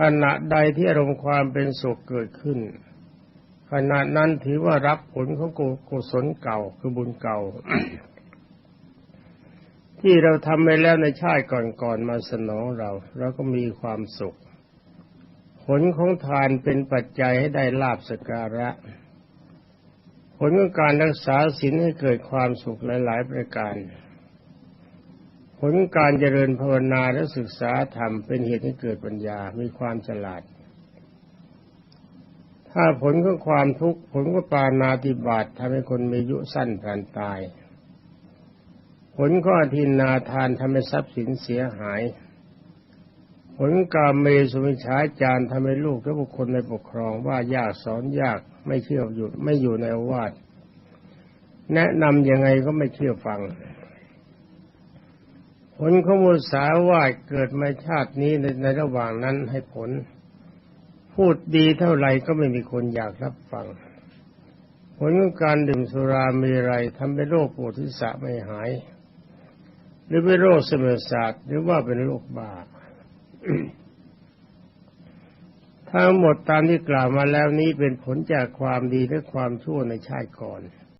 ขณะใดที่อารมณ์ความเป็นสุขเกิดขึ้น ขณะนั้นถือว่ารับผลของกุศลเก่าคือบุญเก่า ที่เราทำไปแล้วในชาติก่อนๆมาสนองเราเราก็มีความสุข ผลของทานเป็นปัจจัยให้ได้ลาบสการะ ผลของการรักษาศีลให้เกิดความสุขหลาย ๆ ประการ ผลการเจริญภาวนาและศึกษาธรรมเป็นเหตุให้เกิดปัญญา มีความฉลาด ถ้าผลของความทุกข์ผลของปานาติบาตทำให้คนมีอายุสั้นผ่นตาย ผลข้อทินนาทานทำให้ทรัพย์สินเสียหาย ผลกาเมสุวิชาจารทำให้ลูกและบุคคลในปกครองว่ายากสอนยากไม่เชื่ออยู่ไม่อยู่ในวาสแนะนำยังไงก็ไม่เชื่อฟัง ผลของมุสาวาทเกิดมาชาตินี้ในในระหว่างนั้นให้ผล พูดดีเท่าไหร่ก็ไม่มีคนอยากรับฟัง ผลของการดื่มสุรามีไรทำให้โรคปวดทิศะไม่หาย หรือเป็นโรคเสมอศาสตร์หรือว่าเป็นโรคบ้าทั้งหมดตามที่กล่าวมาแล้วนี้เป็นผลจากความดีและความชั่วในชาติก่อน